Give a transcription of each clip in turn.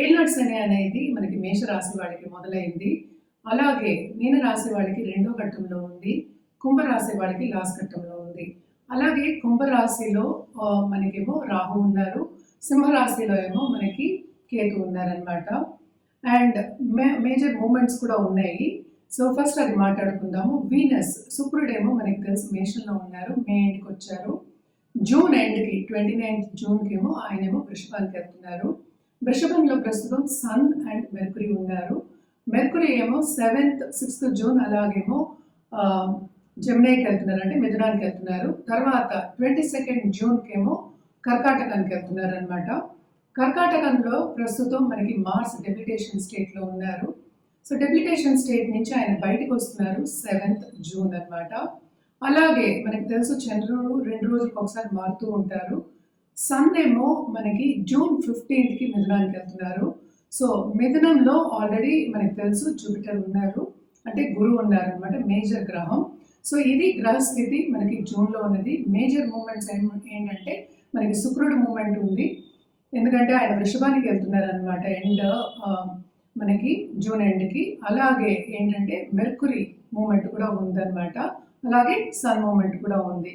ఏళ్ళనాటి శని అనేది మనకి మేషరాశి వాళ్ళకి మొదలైంది. అలాగే మీన రాశి వాళ్ళకి రెండో ఘట్టంలో ఉంది. కుంభరాశి వాళ్ళకి లాస్ట్ ఘట్టంలో ఉంది. అలాగే కుంభరాశిలో మనకేమో రాహు ఉన్నారు. సింహరాశిలో ఏమో మనకి కేతు ఉన్నారనమాట అండ్ మే మేజర్ మూమెంట్స్ కూడా ఉన్నాయి. సో ఫస్ట్ అది మాట్లాడుకుందాము. వీనస్ శుక్రుడేమో మనకి తెలుసు మేషంలో ఉన్నారు. మే ఎండ్కి వచ్చారు. జూన్ ఎండ్కి ట్వంటీ నైన్త్ జూన్కి ఏమో ఆయనేమో వృషభానికి వెళ్తున్నారు. వృషభంలో ప్రస్తుతం సన్ అండ్ మెర్కురీ ఉన్నారు. మెర్కురీ ఏమో సెవెంత్ సిక్స్త్ జూన్ అలాగేమో జమ్నాయికి వెళ్తున్నారు అంటే మిథునానికి వెళ్తున్నారు. తర్వాత ట్వంటీ సెకండ్ జూన్కి ఏమో కర్కాటకానికి వెళ్తున్నారు అనమాట కర్కాటకంలో ప్రస్తుతం మనకి మార్స్ డెప్యుటేషన్ స్టేట్లో ఉన్నారు. సో డెప్యుటేషన్ స్టేట్ నుంచి ఆయన బయటకు వస్తున్నారు సెవెంత్ జూన్ అన్నమాట. అలాగే మనకి తెలుసు చంద్రుడు రెండు రోజులకు ఒకసారి మారుతూ ఉంటారు. సన్ ఏమో మనకి జూన్ ఫిఫ్టీన్త్కి మిథునానికి వెళ్తున్నారు. సో మిథునంలో ఆల్రెడీ మనకి తెలుసు జూపిటర్ ఉన్నారు. అంటే గురువు ఉన్నారు అనమాట మేజర్ గ్రహం. సో ఇది గ్రహస్థితి మనకి జూన్లో ఉన్నది. మేజర్ మూమెంట్స్ ఏంటంటే మనకి శుక్రుడు మూమెంట్ ఉంది. ఎందుకంటే ఆయన వృషభానికి వెళ్తున్నారు అనమాట ఎండ్ uh, మనకి జూన్ ఎండ్కి అలాగే ఏంటంటే మెర్కురీ మూమెంట్ కూడా ఉందన్నమాట. అలాగే సన్ మూమెంట్ కూడా ఉంది.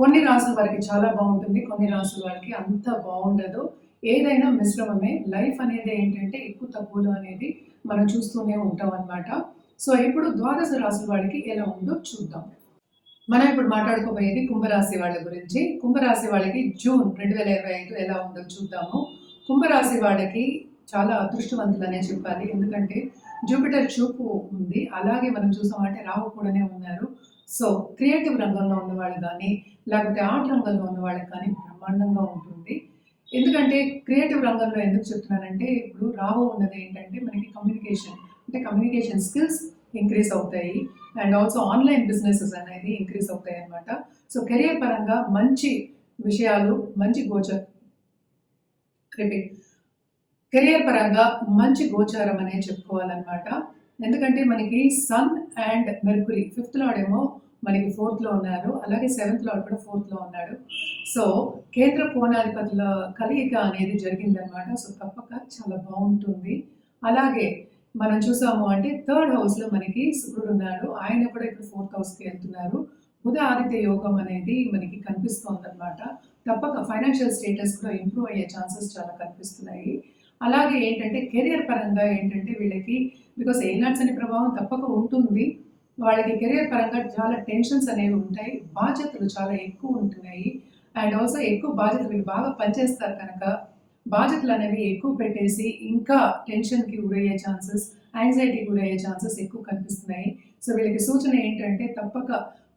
కొన్ని రాసుల వారికి చాలా బాగుంటుంది కొన్ని రాసుల వారికి అంత బాగుండదు. ఏదైనా మిశ్రమమే. లైఫ్ అనేది ఏంటంటే ఎక్కువ తక్కువలు అనేది మనం చూస్తూనే ఉంటాం అన్నమాట. సో ఇప్పుడు ద్వాదశ రాసుల వాడికి ఎలా ఉందో చూద్దాం. మనం ఇప్పుడు మాట్లాడుకోబోయేది కుంభరాశి వాళ్ళ గురించి. కుంభరాశి వాళ్ళకి జూన్ రెండు వేల ఇరవై ఐదు ఎలా ఉందో చూద్దాము. కుంభరాశి వాళ్ళకి చాలా అదృష్టవంతులనే చెప్పాలి. ఎందుకంటే జూపిటర్ చూపు ఉంది. అలాగే మనం చూసామంటే రాహు కూడానే ఉన్నారు. సో క్రియేటివ్ రంగంలో ఉన్న వాళ్ళు కానీ లేకపోతే ఆర్ట్ రంగంలో ఉన్నవాళ్ళకి కానీ బ్రహ్మాండంగా ఉంటుంది. ఎందుకంటే క్రియేటివ్ రంగంలో ఎందుకు చెప్తున్నానంటే ఇప్పుడు రావు ఉన్నది ఏంటంటే మనకి కమ్యూనికేషన్ అంటే కమ్యూనికేషన్ స్కిల్స్ ఇంక్రీజ్ అవుతాయి. అండ్ ఆల్సో ఆన్లైన్ బిజినెసెస్ అనేది ఇంక్రీజ్ అవుతాయి అన్నమాట. సో కెరియర్ పరంగా మంచి విషయాలు మంచి గోచర్ రిపీట్ కెరియర్ పరంగా మంచి గోచారం అనే చెప్పుకోవాలన్నమాట. ఎందుకంటే మనకి సన్ అండ్ మెర్కురీ ఫిఫ్త్ లాడేమో మనకి ఫోర్త్లో ఉన్నారు. అలాగే సెవెంత్ లాడ్ కూడా ఫోర్త్లో ఉన్నాడు. సో కేంద్ర కోణాధిపతుల కలయిక అనేది జరిగిందనమాట సో తప్పక చాలా బాగుంటుంది. అలాగే మనం చూసాము అంటే థర్డ్ హౌస్లో మనకి శుక్రుడు ఉన్నాడు. ఆయన కూడా ఇప్పుడు ఫోర్త్ హౌస్కి వెళ్తున్నారు. బుధ ఆదిత్య యోగం అనేది మనకి కనిపిస్తోంది అనమాట తప్పక ఫైనాన్షియల్ స్టేటస్ కూడా ఇంప్రూవ్ అయ్యే ఛాన్సెస్ చాలా కనిపిస్తున్నాయి. అలాగే ఏంటంటే కెరియర్ పరంగా ఏంటంటే వీళ్ళకి బికాస్ ఏనాట్స్ అనే ప్రభావం తప్పక ఉంటుంది. వాళ్ళకి కెరియర్ పరంగా చాలా టెన్షన్స్ అనేవి ఉంటాయి. బాధ్యతలు చాలా ఎక్కువ ఉంటున్నాయి. అండ్ ఆల్సో ఎక్కువ బాధ్యతలు వీళ్ళు బాగా పనిచేస్తారు కనుక బాధ్యతలు అనేవి ఎక్కువ పెట్టేసి ఇంకా టెన్షన్కి గురయ్యే ఛాన్సెస్ యాంగ్జైటీ గురయ్యే ఛాన్సెస్ ఎక్కువ కనిపిస్తున్నాయి. సో వీళ్ళకి సూచన ఏంటంటే తప్పక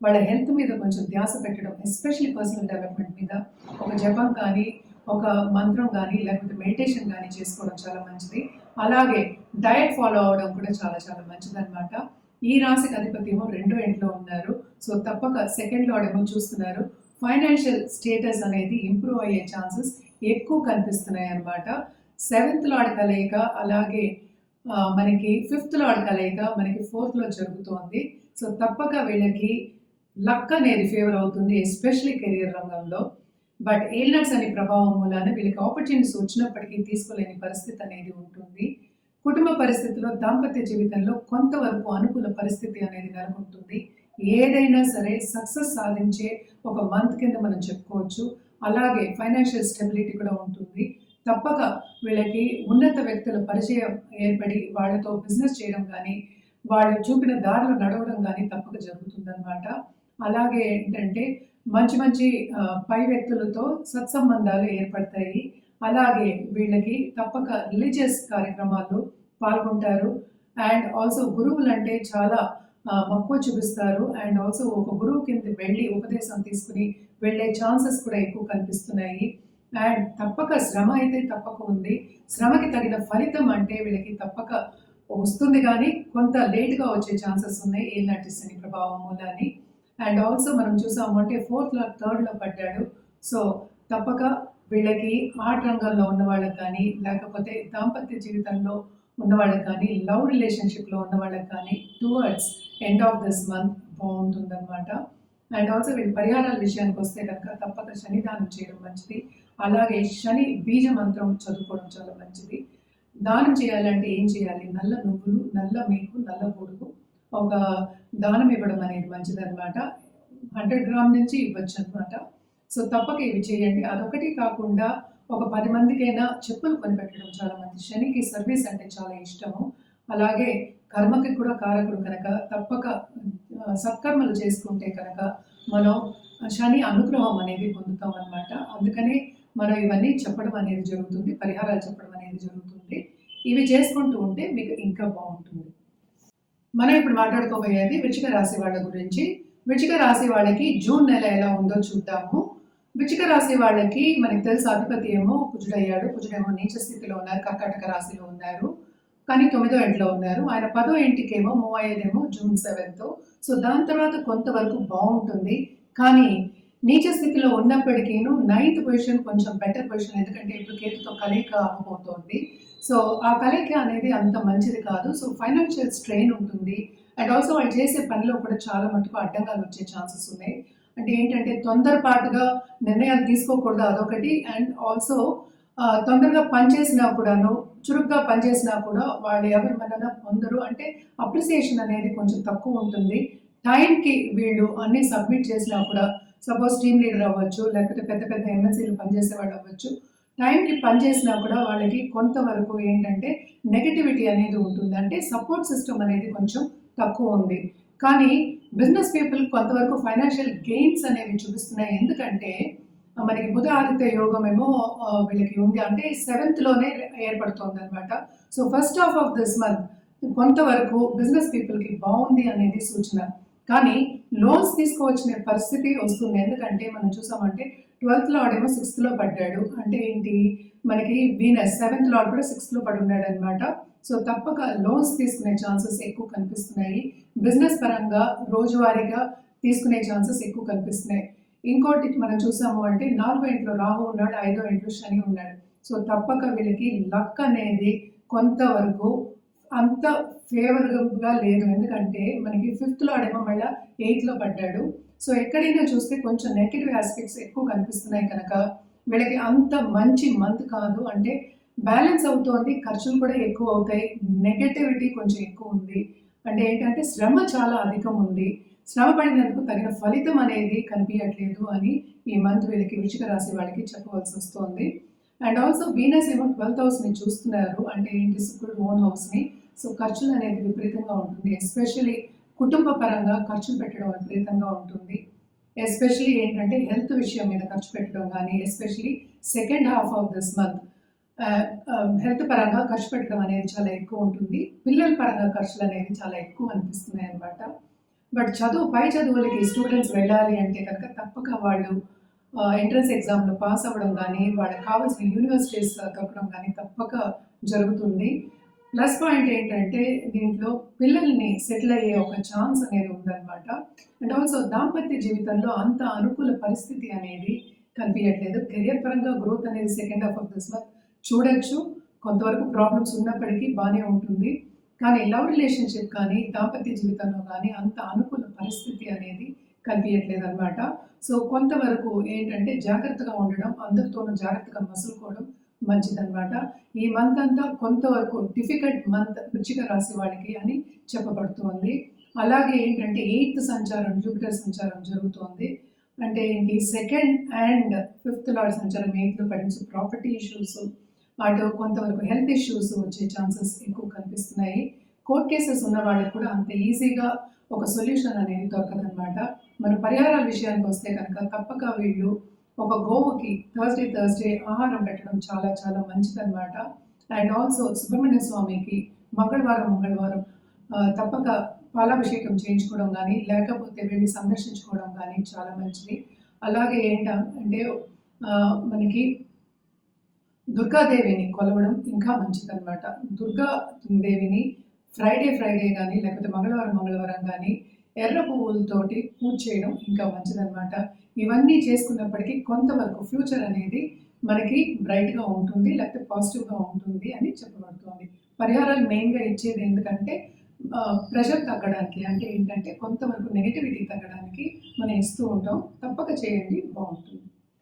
వాళ్ళ హెల్త్ మీద కొంచెం ధ్యాస పెట్టడం ఎస్పెషల్లీ పర్సనల్ డెవలప్మెంట్ మీద. ఒక జపం కానీ ఒక మంత్రం కానీ లేకపోతే మెడిటేషన్ కానీ చేసుకోవడం చాలా మంచిది. అలాగే డయట్ ఫాలో అవడం కూడా చాలా చాలా మంచిది అనమాట ఈ రాశికి అధిపతి ఏమో రెండో ఇంట్లో ఉన్నారు. సో తప్పక సెకండ్ లార్డ్ ఏమో చూస్తున్నారు. ఫైనాన్షియల్ స్టేటస్ అనేది ఇంప్రూవ్ అయ్యే ఛాన్సెస్ ఎక్కువ కనిపిస్తున్నాయి అన్నమాట సెవెంత్ లాడ్ కలయిక అలాగే మనకి ఫిఫ్త్ లాడ్ కలయిక మనకి ఫోర్త్లో జరుగుతోంది. సో తప్పక వీళ్ళకి లక్ అనేది ఫేవర్ అవుతుంది ఎస్పెషలీ కెరియర్ రంగంలో. బట్ ఎయిల్నట్స్ అనే ప్రభావం మూలాన వీళ్ళకి ఆపర్చునిటీస్ వచ్చినప్పటికీ తీసుకోలేని పరిస్థితి అనేది ఉంటుంది. కుటుంబ పరిస్థితిలో దాంపత్య జీవితంలో కొంతవరకు అనుకూల పరిస్థితి అనేది నెలకొంటుంది. ఏదైనా సరే సక్సెస్ సాధించే ఒక మంత్ కింద మనం చెప్పుకోవచ్చు. అలాగే ఫైనాన్షియల్ స్టెబిలిటీ కూడా ఉంటుంది. తప్పక వీళ్ళకి ఉన్నత వ్యక్తుల పరిచయం ఏర్పడి వాళ్ళతో బిజినెస్ చేయడం కానీ వాళ్ళు చూపిన దారిలో నడవడం కానీ తప్పక జరుగుతుందన్నమాట. అలాగే ఏంటంటే మంచి మంచి పై వ్యక్తులతో సత్సంబంధాలు ఏర్పడతాయి. అలాగే వీళ్ళకి తప్పక రిలీజియస్ కార్యక్రమాల్లో పాల్గొంటారు. అండ్ ఆల్సో గురువులు అంటే చాలా మక్కువ చూపిస్తారు. అండ్ ఆల్సో ఒక గురువు కింద వెళ్ళి ఉపదేశం తీసుకుని వెళ్ళే ఛాన్సెస్ కూడా ఎక్కువ కనిపిస్తున్నాయి. అండ్ తప్పక శ్రమ అయితే తప్పక ఉంది. శ్రమకి తగిన ఫలితం అంటే వీళ్ళకి తప్పక వస్తుంది కానీ కొంత లేట్గా వచ్చే ఛాన్సెస్ ఉన్నాయి. ఏలాంటి శని ప్రభావం మూలాన్ని అండ్ ఆల్సో మనం చూసాము అంటే ఫోర్త్లో థర్డ్లో పడ్డాడు. సో తప్పక వీళ్ళకి ఆర్ట్ రంగంలో ఉన్న వాళ్ళకి కానీ లేకపోతే దాంపత్య జీవితంలో ఉన్న వాళ్ళకి కానీ లవ్ రిలేషన్షిప్లో ఉన్న వాళ్ళకి కానీ towards end of this month బాగుంటుందన్నమాట. అండ్ ఆల్సో వీళ్ళ పరిహారాల విషయానికి వస్తే కనుక తప్పక శని దానం చేయడం మంచిది. అలాగే శని బీజ మంత్రం చదువుకోవడం చాలా మంచిది. దానం చేయాలంటే ఏం చేయాలి? నల్ల నువ్వులు నల్ల మేకు నల్ల పొడుగు ఒక దానం ఇవ్వడం అనేది మంచిదనమాట హండ్రెడ్ గ్రామ్ నుంచి ఇవ్వచ్చు అనమాట సో తప్పక ఇవి చేయండి. అదొకటి కాకుండా ఒక పది మందికైనా చెప్పులు కొనిపెట్టడం చాలా మంది. శనికి సర్వీస్ అంటే చాలా ఇష్టము. అలాగే కర్మకి కూడా కారకుడు కనుక తప్పక సత్కర్మలు చేసుకుంటే కనుక మనం శని అనుగ్రహం అనేది పొందుతాం అనమాట అందుకనే మనం ఇవన్నీ చెప్పడం అనేది జరుగుతుంది. పరిహారాలు చెప్పడం అనేది జరుగుతుంది. ఇవి చేసుకుంటూ ఉంటే మీకు ఇంకా బాగుంటుంది. మనం ఇప్పుడు మాట్లాడుకోబోయేది వృచ్చిక రాశి వాళ్ళ గురించి. వృచ్చిక రాశి వాళ్ళకి జూన్ నెల ఎలా ఉందో చూద్దాము. వృచ్చిక రాశి వాళ్ళకి మనకి తెలుసు అధిపతి ఏమో కుజుడయ్యాడు. కుజుడేమో నీచ స్థితిలో ఉన్నారు కర్కాటక రాశిలో ఉన్నారు. కానీ తొమ్మిదో ఇంట్లో ఉన్నారు. ఆయన పదో ఇంటికేమో మూవ్ అయ్యేదేమో జూన్ సెవెంత్. సో దాని తర్వాత కొంతవరకు బాగుంటుంది. కానీ నీచ స్థితిలో ఉన్నప్పటికీను నైన్త్ పొజిషన్ కొంచెం బెటర్ పొజిషన్. ఎందుకంటే ఇప్పుడు కేతుతో కలయిక అవ్వబోతోంది సో ఆ కలయిక అనేది అంత మంచిది కాదు. సో ఫైనాన్షియల్ స్ట్రెయిన్ ఉంటుంది. అండ్ ఆల్సో వాళ్ళు చేసే పనిలో కూడా చాలా మటుకు అడ్డంగాలు వచ్చే ఛాన్సెస్ ఉన్నాయి. అంటే ఏంటంటే తొందరపాటుగా నిర్ణయాలు తీసుకోకూడదు అదొకటి. అండ్ ఆల్సో తొందరగా పనిచేసినా కూడాను చురుగ్గా పనిచేసినా కూడా వాళ్ళు ఎవరి మన పొందరు. అంటే అప్రిసియేషన్ అనేది కొంచెం తక్కువ ఉంటుంది. టైంకి వీళ్ళు అన్ని సబ్మిట్ చేసినా కూడా సపోజ్ టీమ్ లీడర్ అవ్వచ్చు లేకపోతే పెద్ద పెద్ద ఎమ్మెల్సీలు పనిచేసే వాళ్ళు అవ్వచ్చు టైంకి పనిచేసినా కూడా వాళ్ళకి కొంతవరకు ఏంటంటే నెగటివిటీ అనేది ఉంటుంది. అంటే సపోర్ట్ సిస్టమ్ అనేది కొంచెం తక్కువ ఉంది. కానీ బిజినెస్ పీపుల్ కొంతవరకు ఫైనాన్షియల్ గెయిన్స్ అనేవి చూపిస్తున్నాయి. ఎందుకంటే మనకి బుధ ఆదిత్య యోగం ఏమో వీళ్ళకి ఉంది. అంటే సెవెంత్లోనే ఏర్పడుతుంది అనమాట so first half of this month కొంతవరకు బిజినెస్ పీపుల్కి బాగుంది అనేది సూచన. కానీ లోన్స్ తీసుకోవచ్చిన పరిస్థితి వస్తుంది. ఎందుకంటే మనం చూసామంటే ట్వెల్త్ లార్డ్ ఏమో సిక్స్త్లో పడ్డాడు. అంటే ఏంటి? మనకి వీనస్ సెవెంత్ లార్డ్ కూడా సిక్స్త్లో పడి ఉన్నాడు అనమాట సో తప్పక లోన్స్ తీసుకునే ఛాన్సెస్ ఎక్కువ కనిపిస్తున్నాయి. బిజినెస్ పరంగా రోజువారీగా తీసుకునే ఛాన్సెస్ ఎక్కువ కనిపిస్తున్నాయి. ఇంకోటి మనం చూసాము అంటే నాలుగో ఇంట్లో రాహు ఉన్నాడు ఐదో ఇంట్లో శని ఉన్నాడు. సో తప్పక వీళ్ళకి లక్ అనేది కొంతవరకు అంత ఫేవరబుల్గా లేదు. ఎందుకంటే మనకి ఫిఫ్త్లో ఆడేమో మళ్ళీ ఎయిత్లో పడ్డాడు. సో ఎక్కడైనా చూస్తే కొంచెం నెగిటివ్ ఆస్పెక్ట్స్ ఎక్కువ కనిపిస్తున్నాయి కనుక వీళ్ళకి అంత మంచి మంత్ కాదు. అంటే బ్యాలెన్స్ అవుతోంది ఖర్చులు కూడా ఎక్కువ అవుతాయి నెగటివిటీ కొంచెం ఎక్కువ ఉంది. అంటే ఏంటంటే శ్రమ చాలా అధికం ఉంది. శ్రమ పడినందుకు తగిన ఫలితం అనేది కనిపించట్లేదు అని ఈ మంత్ వీళ్ళకి వృషిక రాశి వాళ్ళకి చెప్పవలసి వస్తుంది. అండ్ ఆల్సో వీనస్ ఏమో ట్వెల్త్ హౌస్ని చూస్తున్నారు. అంటే ఏంటి శుక్రుడు ఓన్ హౌస్ని సో ఖర్చులు అనేది విపరీతంగా ఉంటుంది. ఎస్పెషలీ కుటుంబ పరంగా ఖర్చులు పెట్టడం విపరీతంగా ఉంటుంది. ఎస్పెషలీ ఏంటంటే హెల్త్ విషయం మీద ఖర్చు పెట్టడం కానీ especially second half of this month health పరంగా ఖర్చు పెట్టడం అనేది చాలా ఎక్కువ ఉంటుంది. పిల్లల పరంగా ఖర్చులు అనేవి చాలా ఎక్కువ అనిపిస్తున్నాయి అన్నమాట. బట్ చదువు పై చదువులకి స్టూడెంట్స్ వెళ్ళాలి అంటే కనుక తప్పక వాళ్ళు ఎంట్రన్స్ ఎగ్జామ్లో పాస్ అవ్వడం కానీ వాళ్ళకి కావాల్సిన యూనివర్సిటీస్ దొరకడం కానీ తప్పక జరుగుతుంది. ప్లస్ పాయింట్ ఏంటంటే దీంట్లో పిల్లల్ని సెటిల్ అయ్యే ఒక ఛాన్స్ అనేది ఉందన్నమాట. అండ్ ఆల్సో దాంపత్య జీవితంలో అంత అనుకూల పరిస్థితి అనేది కనిపించట్లేదు. కెరియర్ పరంగా గ్రోత్ అనేది second half of this month చూడొచ్చు. కొంతవరకు ప్రాబ్లమ్స్ ఉన్నప్పటికీ బాగానే ఉంటుంది. కానీ లవ్ రిలేషన్షిప్ కానీ దాంపత్య జీవితంలో కానీ అంత అనుకూల పరిస్థితి అనేది కనిపించట్లేదు అనమాట సో కొంతవరకు ఏంటంటే జాగ్రత్తగా ఉండడం అందరితోనూ జాగ్రత్తగా మసులుకోవడం మంచిదనమాట ఈ మంత్ అంతా కొంతవరకు డిఫికల్ట్ మంత్ వృచ్చిక రాశి వాళ్ళకి అని చెప్పబడుతోంది. అలాగే ఏంటంటే ఎయిత్ సంచారం జూపిటర్ సంచారం జరుగుతోంది. అంటే ఏంటి? సెకండ్ అండ్ ఫిఫ్త్ లాడ్ సంచారం ఎయిత్లో పడించు ప్రాపర్టీ ఇష్యూస్ అటు కొంతవరకు హెల్త్ ఇష్యూస్ వచ్చే ఛాన్సెస్ ఎక్కువ కనిపిస్తున్నాయి. కోర్ట్ కేసెస్ ఉన్న వాళ్ళకి కూడా అంత ఈజీగా ఒక సొల్యూషన్ అనేది దొరకదనమాట మన పరిహారాల విషయానికి వస్తే కనుక తప్పక వీళ్ళు ఒక గోవుకి థర్స్డే థర్స్డే ఆహారం పెట్టడం చాలా చాలా మంచిదన్నమాట. అండ్ ఆల్సో సుబ్రహ్మణ్య స్వామికి మంగళవారం మంగళవారం తప్పక పాలాభిషేకం చేయించుకోవడం కానీ లేకపోతే వెళ్ళి సందర్శించుకోవడం కానీ చాలా మంచిది. అలాగే ఏంటంటే ఆ, మనకి దుర్గాదేవిని కొలవడం ఇంకా మంచిదన్నమాట. దుర్గా దేవిని ఫ్రైడే ఫ్రైడే కానీ లేకపోతే మంగళవారం మంగళవారం కానీ ఎర్ర పువ్వులతోటి పూజ చేయడం ఇంకా మంచిదన్నమాట. ఇవన్నీ చేసుకున్నప్పటికీ కొంతవరకు ఫ్యూచర్ అనేది మనకి బ్రైట్గా ఉంటుంది లేకపోతే పాజిటివ్గా ఉంటుంది అని చెప్పబడుతుంది. పరిహారాలు మెయిన్గా ఇచ్చేది ఎందుకంటే ప్రెషర్ తగ్గడానికి అంటే ఏంటంటే కొంతవరకు నెగిటివిటీ తగ్గడానికి మనం ఇస్తూ ఉంటాం. తప్పక చేయండి బాగుంటుంది.